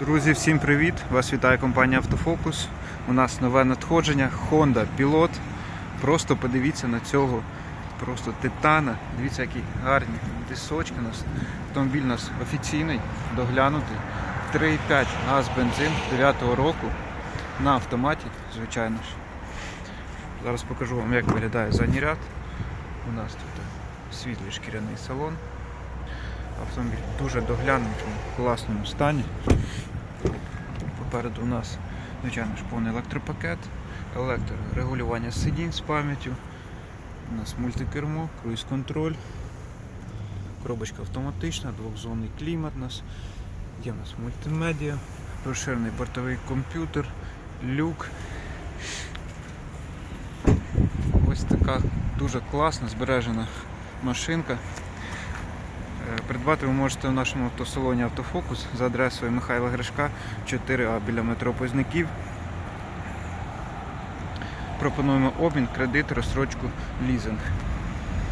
Друзі, всім привіт! Вас вітає компанія Автофокус. У нас нове надходження Honda Pilot. Просто подивіться на цього просто титана. Дивіться, які гарні дисочки у нас. Автомобіль у нас офіційний, доглянутий. 3,5 газ бензин 9-го року на автоматі, звичайно ж. Зараз покажу вам, як виглядає задній ряд. У нас тут світлий шкіряний салон. Автомобіль дуже доглянутий, в класному стані. Попереду у нас, звичайно ж, повний електропакет, електрорегулювання сидінь з пам'яттю. У нас мультикермо, круїз-контроль, коробочка автоматична, двохзонний клімат у нас. Є у нас мультимедіа, розширений бортовий комп'ютер, люк. Ось така дуже класна, збережена машинка. Придбати ви можете в нашому автосалоні Автофокус за адресою Михайла Гришка 4А біля метро Позняків. Пропонуємо обмін, кредит, розстрочку, лізинг.